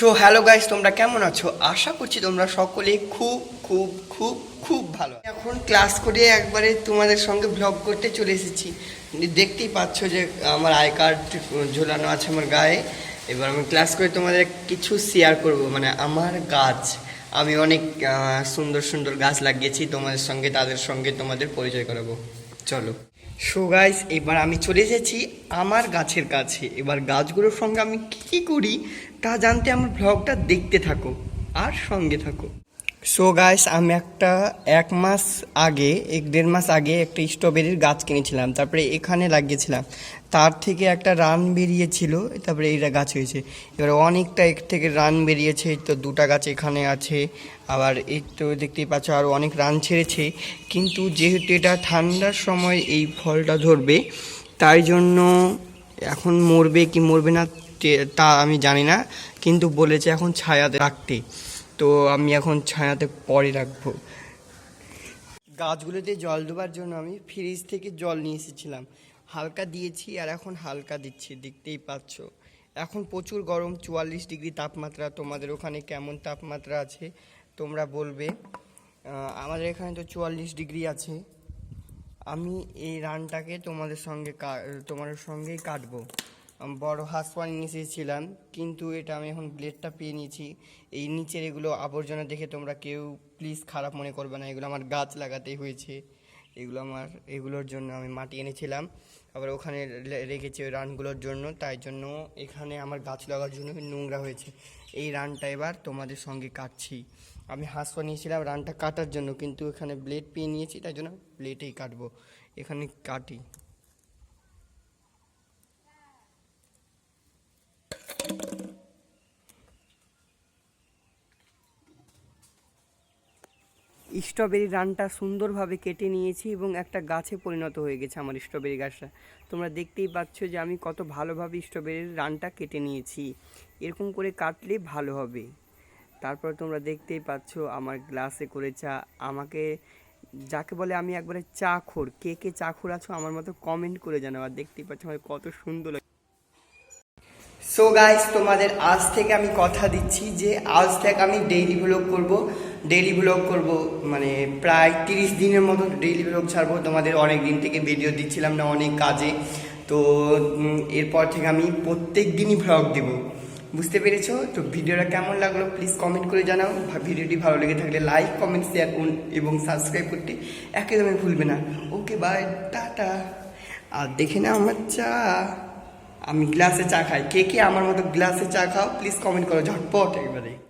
So hello guys তোমরা কেমন আছো? আশা করছি তোমরা সকলে খুব খুব খুব খুব ভালো। এখন ক্লাস করে একবারে তোমাদের সঙ্গে ব্লগ করতে চলে এসেছি। দেখতেই পাচ্ছ যে আমার আই কার্ড ঝোলানো আছে আমার গায়ে। এবার আমি ক্লাস করে তোমাদের কিছু শেয়ার করব। মানে আমার গাছ। আমি অনেক সুন্দর সুন্দর গাছ লাগিয়েছি। তোমাদের সঙ্গে, তাদের সঙ্গে তোমাদের পরিচয় করাবো। চলো। সো গাইস এবার আমি চলে এসেছি আমার গাছের কাছে। এবার গাছগুলোর সঙ্গে আমি কী করি তা জানতে আমার ব্লগটা দেখতে থাকো আর সঙ্গে থাকো। সো গাইস আমি একটা এক মাস আগে, এক দেড় মাস আগে একটা স্ট্রবেরির গাছ কিনেছিলাম। তারপরে এখানে লাগিয়েছিলাম। তার থেকে একটা রান বেরিয়েছিল, তারপরে এইটা গাছ হয়েছে। এবার অনেকটা এক থেকে রান বেরিয়েছে তো দুটা গাছ এখানে আছে। আবার এই তো দেখতেই পাচ্ছ আরও অনেক রান ছেড়েছে। কিন্তু যেহেতু এটা ঠান্ডার সময় এই ফলটা ধরবে, তাই জন্য এখন মরবে কি মরবে না তা আমি জানি না। কিন্তু বলেছে এখন ছায়াতে রাখতে। তো আমি এখন ছায়াতে পরে রাখব। গাছগুলোতে জল দেওয়ার জন্য আমি ফ্রিজ থেকে জল নিয়ে এসেছিলাম। হালকা দিয়েছি আর এখন হালকা দিচ্ছি, দেখতেই পাচ্ছ। এখন প্রচুর গরম, চুয়াল্লিশ ডিগ্রি তাপমাত্রা। তোমাদের ওখানে কেমন তাপমাত্রা আছে তোমরা বলবে। আমাদের এখানে তো চুয়াল্লিশ ডিগ্রি আছে। আমি এই রানটাকে তোমাদের সঙ্গে তোমাদের সঙ্গেই কাটবো। বড় হাঁস পানি নিয়েছিলাম কিন্তু এটা আমি এখন ব্লেডটা পেয়ে নিয়েছি। এই নিচের এগুলো আবর্জনা দেখে তোমরা কেউ প্লিজ খারাপ মনে করবে না, এগুলো আমার গাছ লাগাতেই হয়েছে। এগুলো আমার, এগুলোর জন্য আমি মাটি এনেছিলাম। আবার ওখানে রেখেছি ওই রানগুলোর জন্য, তাই জন্য এখানে আমার গাছ লাগার জন্য নোংরা হয়েছে। এই রানটা এবার তোমাদের সঙ্গে কাটছি। আমি হাঁস নিয়েছিলাম, রানটা কাটার জন্য, কিন্তু এখানে ব্লেড পেয়ে নিয়েছি, তাই জন্য ব্লেডেই কাটবো। এখানে কাটি। স্ট্রবেরি রানটা সুন্দরভাবে কেটে নিয়েছি এবং একটা গাছে পরিণত হয়ে গেছে আমার স্ট্রবেরি গাছটা। তোমরা দেখতেই পাচ্ছ যে আমি কত ভালোভাবে স্ট্রবেরির রানটা কেটে নিয়েছি। এরকম করে কাটলে ভালো হবে। তারপর তোমরা দেখতেই পাচ্ছ আমার গ্লাসে করে চা আমাকে যাকে বলে আমি একবারে চা খোর কে কে চা খোর আছো আমার মতো কমেন্ট করে জানাও আর দেখতেই পাচ্ছ আমার কত সুন্দর সো গাইস তোমাদের আজ থেকে আমি কথা দিচ্ছি যে আজ থেকে আমি ডেইলি ব্লগ করব। ডেইলি ব্লগ করব মানে প্রায় তিরিশ দিনের মতো ডেইলি ব্লগ ছাড়বো। তোমাদের অনেক দিন থেকে ভিডিও দিচ্ছিলাম না অনেক কাজে। তো এরপর থেকে আমি প্রত্যেক দিনই ব্লগ দেব। বুঝতে পেরেছ? তো ভিডিওটা কেমন লাগল প্লিজ কমেন্ট করে জানাও। ভিডিওটি ভালো লেগে থাকলে লাইক কমেন্ট শেয়ার করুন এবং সাবস্ক্রাইব করতে একদমই ভুলবে না। Okay bye tata. আর দেখে না আমার চা। আমি গ্লাসে চা খাই। কে কে আমার মতো গ্লাসে চা খাও প্লিজ কমেন্ট করো, ঝটপট। একবারে